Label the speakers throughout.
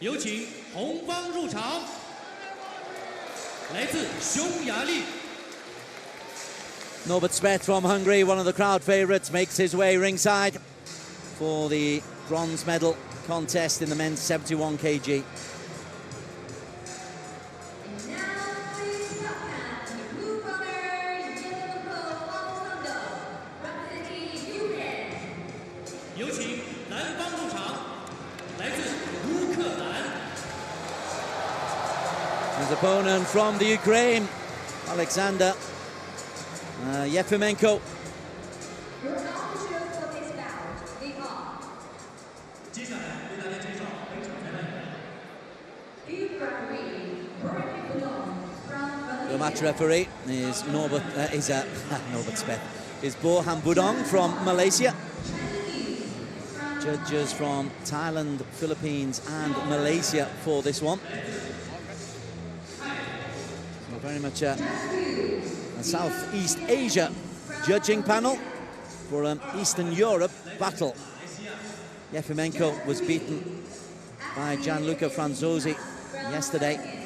Speaker 1: 有请红方入场，来自匈牙利。
Speaker 2: Norbert Speth from Hungary, one of the crowd favourites, makes his way ringside for the bronze medal contest in the men's 71 kg. His opponent from the Ukraine, Alexander uh, Yefimenko. The match referee is Norbert, uh, is, uh, Norbert Speth, is Bohan Budong from Malaysia. Judges from Thailand, Philippines and Malaysia for this one. Very much a, a Southeast Asia judging panel for an Eastern Europe battle. Yefimenko was beaten by Gianluca Franzosi yesterday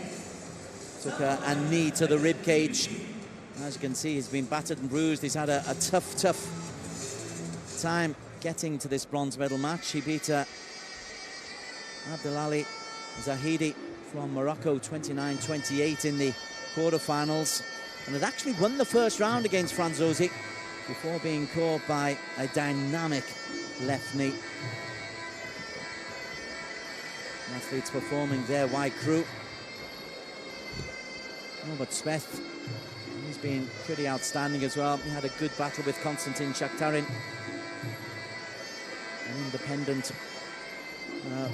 Speaker 2: took a, a knee to the rib cage. As you can see, he's been battered and bruised. He's had a, a tough, tough time getting to this bronze medal match. He beat uh, Abdelali Zahidi from Morocco 29-28 in the quarterfinals and had actually won the first round against Franzosi before being caught by a dynamic left knee. Athletes performing their white crew. But Smith, he's been pretty outstanding as well. He had a good battle with Konstantin Shakhtarin, an independent uh,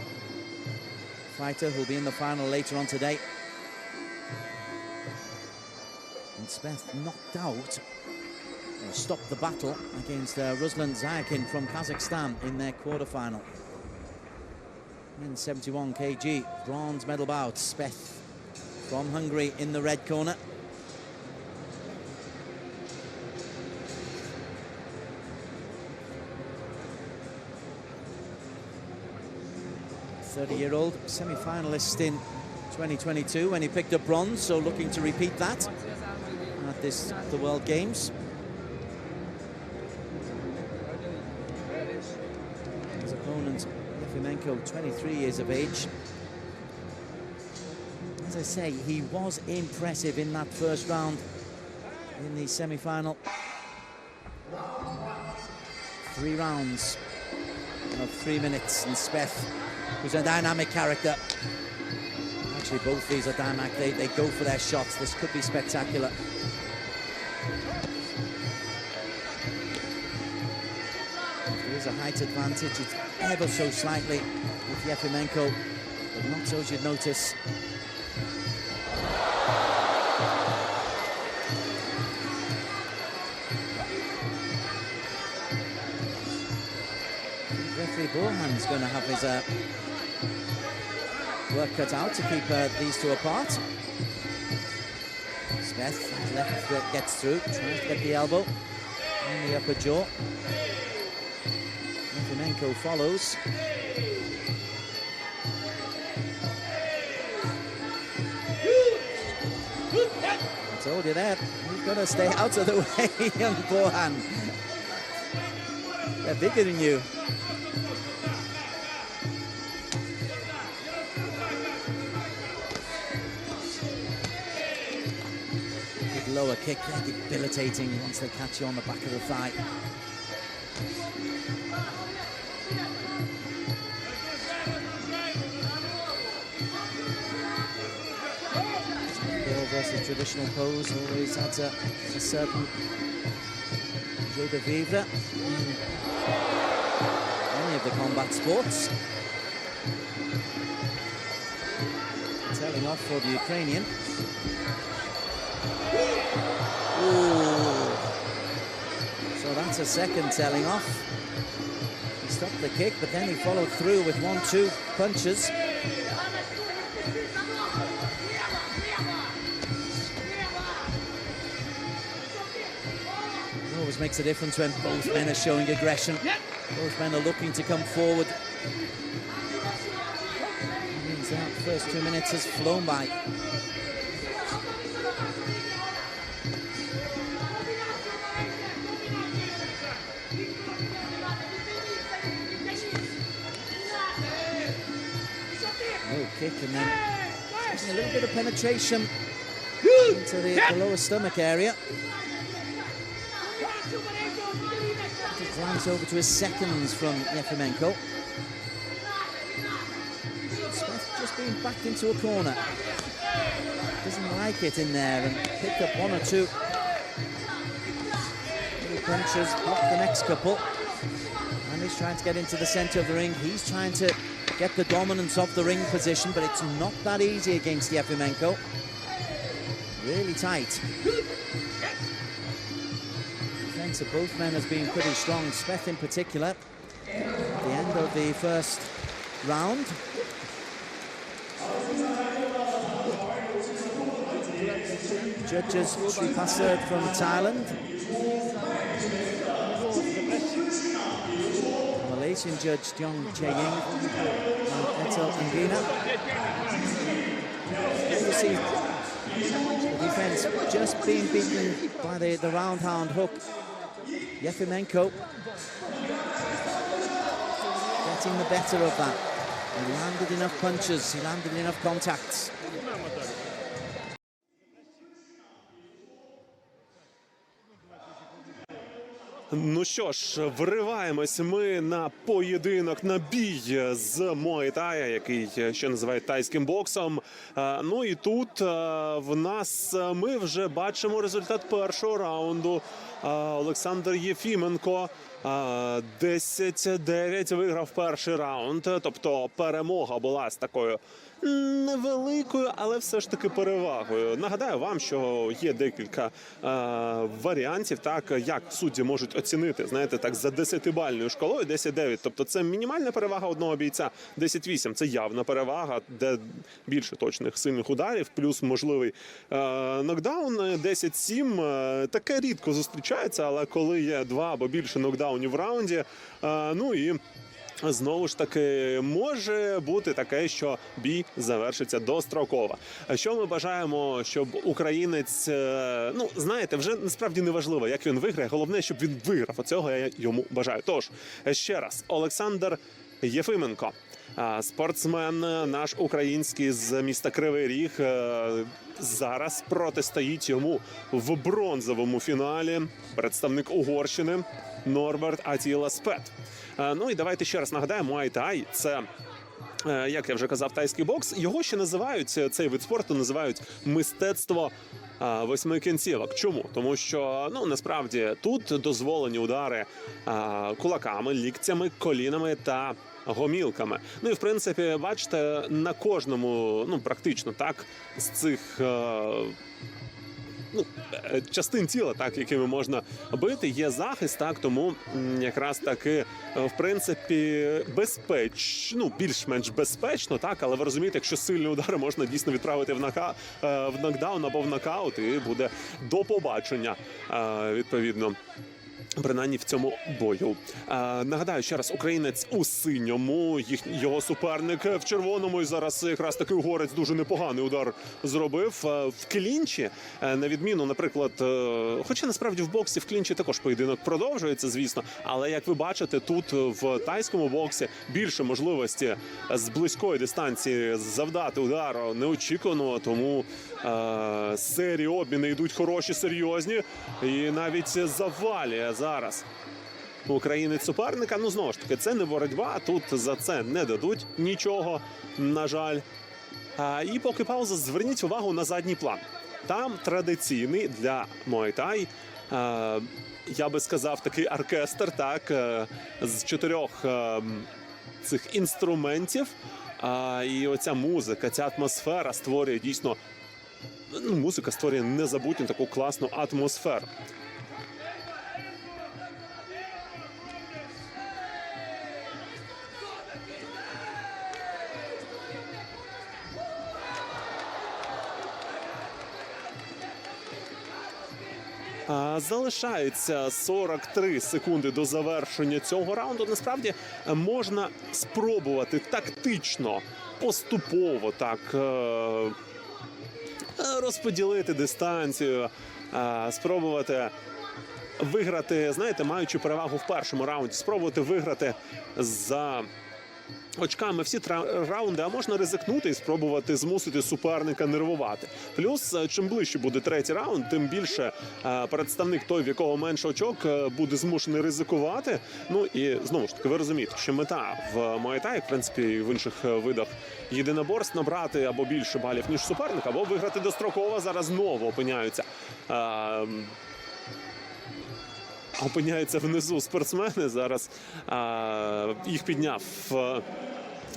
Speaker 2: fighter who'll be in the final later on today. And Smith knocked out, or stopped the battle against uh, Ruslan Zayakin from Kazakhstan in their quarterfinal. Men's 71 kg bronze medal bout. Speth from Hungary in the red corner. Thirty-year-old semi-finalist in 2022 when he picked up bronze, so looking to repeat that at this the World Games. His opponent, Yefimenko, 23 years of age. As I say, he was impressive in that first round in the semi-final. Three rounds of three minutes, and Speth, who's a dynamic character. Actually, both these are dynamic. They, they go for their shots. This could be spectacular. There is a height advantage. It's ever so slightly with Yefimenko, but not so as you'd notice. Referee Borhan's going to have his uh, work cut out to keep uh, these two apart. Smith left foot gets through, tries to get the elbow on the upper jaw. Yefimenko follows. I told you that. You've got to stay out of the way, young Borhan. They're bigger than you. Kick, they're debilitating once they catch you on the back of the thigh. Ball versus traditional pose always adds a, a certain joie de vivre in any of the combat sports. Telling off for the Ukrainian. Ooh. So that's a second telling off. He stopped the kick, but then he followed through with one, two punches. It always makes a difference when both men are showing aggression. Both men are looking to come forward. They first two minutes has flown by. Kick and then a little bit of penetration into the, the lower stomach area. Just glance over to his seconds from Yefimenko. Smith just being backed into a corner. Doesn't like it in there and picked up one or two little punches, blocked the next couple. And he's trying to get into the centre of the ring. He's trying to get the dominance of the ring position, but it's not that easy against Yefimenko. Really tight. Defense of both men has been pretty strong, Speth in particular. At the end of the first round. Judges Sripasad from Thailand. Malaysian judge Tiong Che-ying and Etel Angina. You see the defense just being beaten by the, the roundhound hook. Yefimenko getting the better of that. He landed enough punches, he landed enough contacts.
Speaker 3: Ну що ж, вриваємось ми на поєдинок на бій з Муайтая, який ще називають тайським боксом. Е, Ну і тут е, в нас е, ми вже бачимо результат першого раунду. Олександр Єфіменко 10-9 виграв перший раунд. Тобто перемога була з такою невеликою, але все ж таки перевагою. Нагадаю вам, що є декілька е, варіантів, так як судді можуть оцінити, знаєте, так за 10-бальною шкалою 10-9. Тобто це мінімальна перевага одного бійця. 10-8 – це явна перевага, де більше точних сильних ударів, плюс можливий е, нокдаун. 10-7 е, таке рідко зустрічається, але коли є два або більше нокдаунів в раунді, е, ну і Знову ж таки, може бути таке, що бій завершиться достроково. Що ми бажаємо, щоб українець, е, ну знаєте, вже насправді не важливо, як він виграє. Головне, щоб він виграв. Оцього я йому бажаю. Тож ще раз, Олександр Єфименко. Спортсмен наш український з міста Кривий Ріг е, зараз протистоїть йому в бронзовому фіналі. Представник Угорщини Норберт Атіла Спет. Е, Ну і давайте ще раз нагадаємо, Муай-Тай – це. е, Як я вже казав, тайський бокс його ще називають е, цей вид спорту, називають мистецтво е, восьми кінцівок. Чому? Тому що ну насправді тут дозволені удари е, кулаками, ліктями, колінами та гомілками. Ну і в принципі, бачите, на кожному, ну практично так, з цих. е, ну, е, частин тіла, так якими можна бити, є захист, так тому якраз таки е, в принципі безпеч, ну більш-менш безпечно, так, але ви розумієте, якщо сильні удари можна дійсно відправити в нака е, в нокдаун або в нокаут, і буде до побачення відповідно. Принаймні в цьому бою. Е, нагадаю ще раз, українець у синьому, їх його суперник в червоному. І зараз якраз таки угорець дуже непоганий удар зробив Е, в клінчі. е, на відміну, наприклад, е, хоча насправді в боксі в клінчі також поєдинок продовжується, звісно. Але як ви бачите, тут в тайському боксі більше можливості з близької дистанції завдати удару неочікуваного. Тому е, серії обміни йдуть хороші, серйозні, і навіть завалює зараз. Українець суперника, ну знову ж таки, це не боротьба. Тут за це не дадуть нічого, на жаль. І поки пауза, зверніть увагу на задній план. Там традиційний для Муайтай, е, я би сказав, такий оркестр, так, е, з чотирьох е, цих інструментів. І оця музика, ця атмосфера створює дійсно. Ну, музика створює незабутню таку класну атмосферу. Залишається 43 секунди до завершення цього раунду. Насправді можна спробувати тактично поступово так е, розподілити дистанцію, е, спробувати виграти, знаєте, маючи перевагу в першому раунді, спробувати виграти за очками всі раунди, а можна ризикнути і спробувати змусити суперника нервувати. Плюс, е, чим ближче буде третій раунд, тим більше е, представник той, в якого менше очок, е, буде змушений ризикувати. Ну і знову ж таки, ви розумієте, що мета в Муайтай, як в принципі і в інших видах єдиноборств, набрати або більше балів ніж суперник, або виграти достроково. Зараз знову опиняються. Опиняються внизу спортсмени. Зараз а, їх підняв е,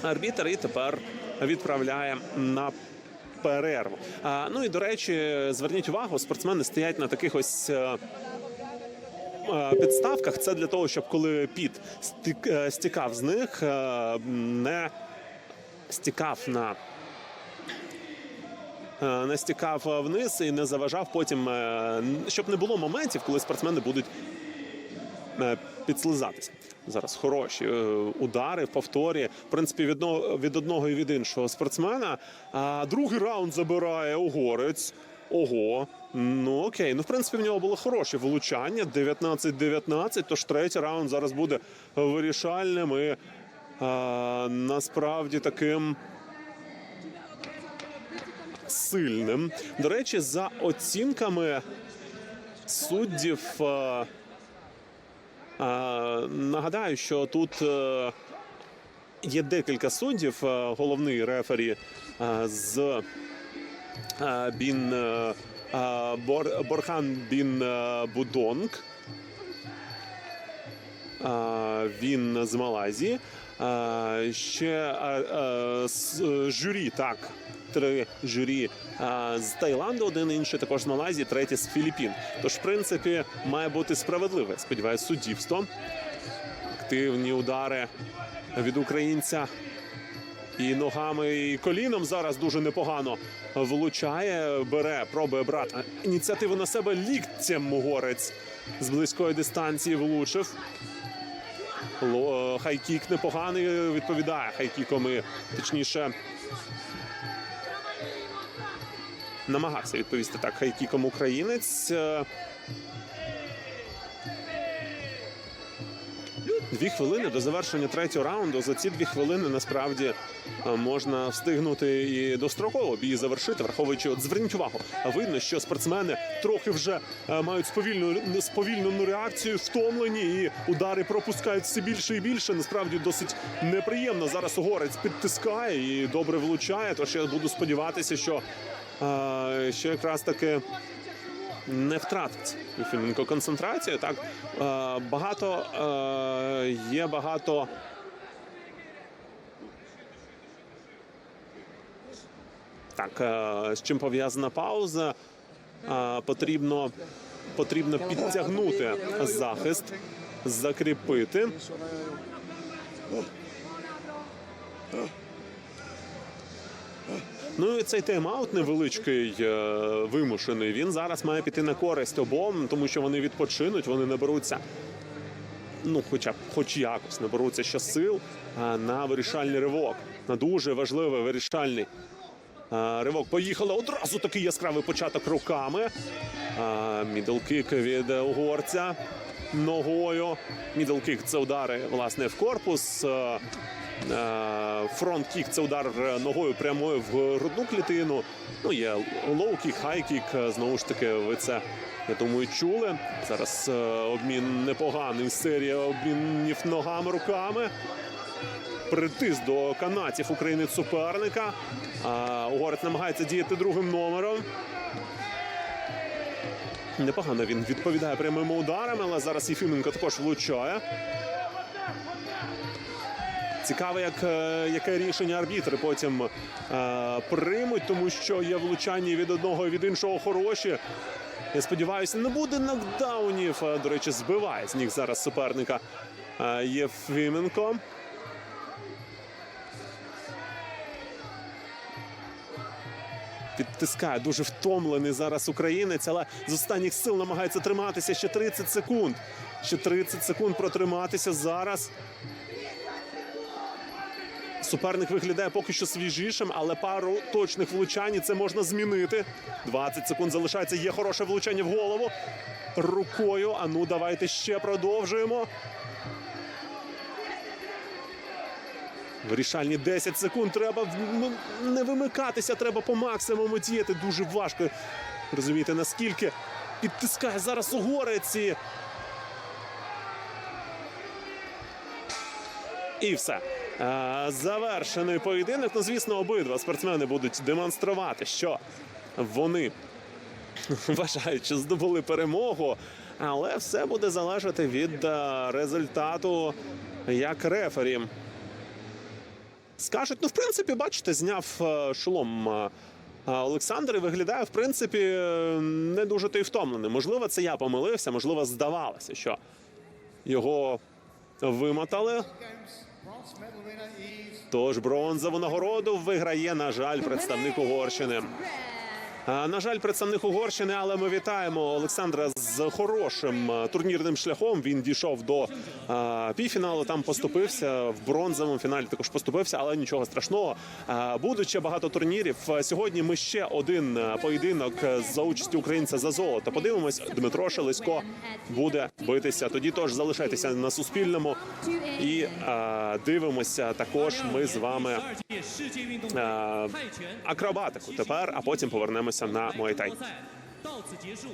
Speaker 3: арбітр і тепер відправляє на. Перерву. А, ну і до речі, зверніть увагу, спортсмени стоять на таких ось е, е, підставках. Це для того, щоб коли піт стік, стікав з них, не стікав на не стікав вниз і не заважав потім, щоб не було моментів, коли спортсмени будуть підслизатися. Зараз хороші е, удари повторі. В принципі, від від одного і від іншого спортсмена. А другий раунд забирає угорець. Ого, ну окей. Ну, в принципі, в нього було хороше влучання. 19-19, тож третій раунд зараз буде вирішальним і а, насправді таким сильним. До речі, за оцінками суддів. Е, Нагадаю, що тут е, є декілька суддів. Е, Головний рефері з Бін Бор- Борхан Бін Будонг. Він з Малайзії. Е, Ще е, е, журі, так. Три журі з Таїланду, один інший також з Малайзії, третій з Філіппін. Тож, в принципі, має бути справедливе. Сподіваюсь, суддівство. Активні удари від українця і ногами, і коліном зараз дуже непогано влучає, бере, пробує брати ініціативу на себе ліктем Мугорець з близької дистанції влучив. Е, Хайкік непоганий відповідає хайкіком, і, точніше. Намагався відповісти так хайкіком українець. Е, Дві хвилини до завершення третього раунду. За ці дві хвилини насправді е, можна встигнути і достроково бій завершити, враховуючи, от зверніть увагу, видно, що спортсмени трохи вже е, мають сповільну сповільнену реакцію, втомлені і удари пропускають все більше і більше. Насправді досить неприємно. Зараз угорець підтискає і добре влучає. Тож я буду сподіватися, що, е, що якраз таки не втратить Єфіменко концентрацію. Так е, багато е, є багато. Так, е, з чим пов'язана пауза? Е, потрібно, потрібно підтягнути захист, закріпити. Ну і цей тайм-аут невеличкий, е, вимушений. Він зараз має піти на користь обом, тому що вони відпочинуть, вони наберуться. Ну, хоча б хоч якось наберуться ще сил на вирішальний ривок. На дуже важливий вирішальний ривок. Поїхали одразу такий яскравий початок руками. Мідлкік від угорця ногою. Мідлкік це удари власне в корпус. Фронт-кік це удар ногою прямою в грудну клітину. Ну, є лоу-кік, хай-кік. Знову ж таки, ви це, я думаю, чули. Зараз е, обмін непоганий. Серія обмінів ногами, руками. Притис до канатів українець суперника. Угорець намагається діяти другим номером. Непогано він відповідає прямими ударами, але зараз Єфіменко також влучає. Цікаво, як, е, яке рішення арбітри потім е, приймуть, тому що є влучання від одного і від іншого хороші. Я сподіваюся, не буде нокдаунів. Е, До речі, збиває з ніг зараз суперника е, Єфіменко. Підтискає дуже втомлений зараз українець, але з останніх сил намагається триматися ще 30 секунд. Ще 30 секунд протриматися зараз. Суперник виглядає поки що свіжішим, але пару точних влучань і це можна змінити. 20 секунд залишається. Є хороше влучання в голову. Рукою. А ну давайте ще продовжуємо. Вирішальні 10 секунд. Треба не вимикатися, треба по максимуму діяти. Дуже важко. Розумієте, наскільки підтискає зараз угорець. і- І все. Завершений поєдинок. Ну, звісно, обидва спортсмени будуть демонструвати, що вони вважають, що здобули перемогу. Але все буде залежати від е, результату як рефері. Скажуть, ну, в принципі, бачите, зняв е, шолом е, е, Олександр виглядає, в принципі, не дуже то й втомлений. Можливо, це я помилився, можливо, здавалося, що його вимотали. Тож бронзову нагороду виграє, на жаль, представник Угорщини. Е, на жаль, представник Угорщини, але ми вітаємо Олександра з хорошим е, турнірним шляхом. Він дійшов до е, півфіналу. Там поступився в бронзовому фіналі. Також поступився, але нічого страшного. Будуть ще багато турнірів. Сьогодні ми ще один поєдинок за участі українця за золото. Подивимось, Дмитро Шелесько буде битися. Тоді тож залишайтеся на суспільному і дивимося. Також ми з вами акробатику тепер, а потім повернемося. 什么
Speaker 1: 呢？到此结束。